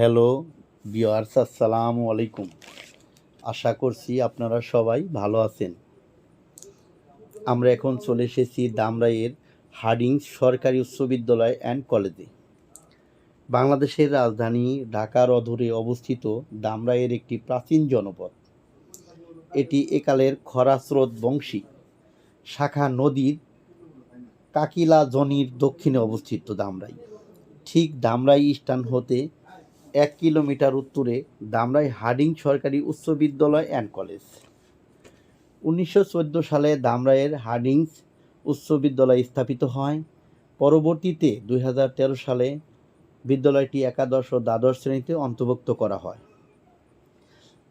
Hello বিয়ার্স আসসালামু আলাইকুম। আশা করছি আপনারা সবাই ভালো আছেন। আমরা এখন চলে এসেছি দামরাইয়ের হার্ডিংস সরকারি উচ্চ বিদ্যালয় অ্যান্ড কলেজে। বাংলাদেশের রাজধানী ঢাকার অধরে অবস্থিত দামরাইয়ের একটি প্রাচীন জনপদ। এটি একালের খরাস্রোত বংশী। শাখা নদীর কাকিলা জনির দক্ষিণে অবস্থিত দামরাই। ঠিক দামরাই স্টান হতে এক কিলোমিটার উত্তরে দামরাই হার্ডিং সরকারি উচ্চ বিদ্যালয় অ্যান্ড কলেজ। উনিশশো চোদ্দ সালে দামরাইয়ের হার্ডিংস উচ্চ বিদ্যালয় স্থাপিত হয়। পরবর্তীতে দুই হাজার তেরো সালে বিদ্যালয়টি একাদশ ও দ্বাদশ শ্রেণীতে অন্তর্ভুক্ত করা হয়।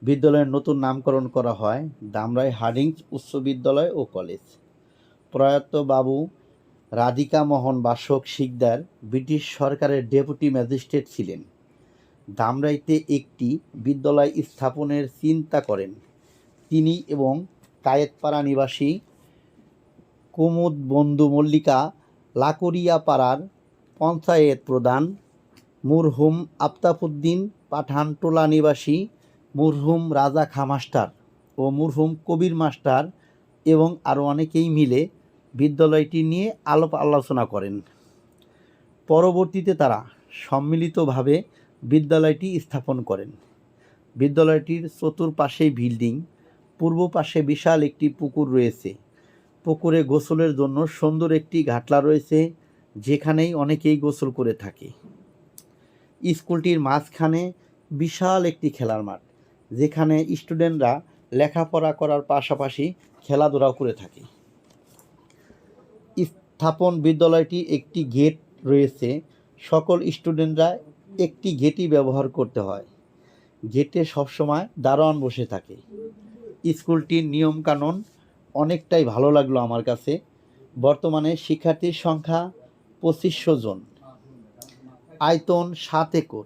বিদ্যালয়ের নতুন নামকরণ করা হয় দামরাই হার্ডিংস উচ্চ বিদ্যালয় ও কলেজ। প্রয়াত বাবু রাধিকা মোহন বাসক শিকদার ব্রিটিশ সরকারের ডেপুটি ম্যাজিস্ট্রেট ছিলেন। দামরাইতে একটি বিদ্যালয় স্থাপনের চিন্তা করেন। তিনি এবং কায়েতপাড়া নিবাসী কুমুদ বন্ধু মল্লিকা লাকড়িয়া পাড়ার পঞ্চায়েত প্রধান মুরহুম আফতাবউদ্দিন পাঠানটোলা নিবাসী মুরহুম রাজা খা মাস্টার ও মুরহুম কবির মাস্টার এবং আরও অনেকেই মিলে বিদ্যালয়টি নিয়ে আলোপ আলোচনা করেন। পরবর্তীতে তারা সম্মিলিতভাবে বিদ্যালয়টি স্থাপন করেন। বিদ্যালয়টির চতুর্পাশেই বিল্ডিং, পূর্ব পাশে বিশাল একটি পুকুর রয়েছে। পুকুরে গোসলের জন্য সুন্দর একটি ঘাটলা রয়েছে, যেখানেই অনেকেই গোসল করে থাকে। স্কুলটির মাঝখানে বিশাল একটি খেলার মাঠ, যেখানে স্টুডেন্টরা লেখাপড়া করার পাশাপাশি খেলাধুলাও করে থাকে। স্থাপন বিদ্যালয়টি একটি গেট রয়েছে, সকল স্টুডেন্টরা একটি গেটই ব্যবহার করতে হয়। গেটে সবসময় দারোয়ান বসে থাকে। স্কুলটির নিয়মকানুন অনেকটাই ভালো লাগল আমার কাছে। বর্তমানে শিক্ষার্থীর সংখ্যা পঁচিশশো জন। আয়তন সাত একর।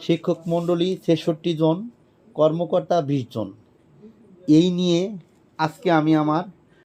শিক্ষক মণ্ডলী ছেষট্টি জন, কর্মকর্তা বিশ জন। এই নিয়ে আজকে আমি আমার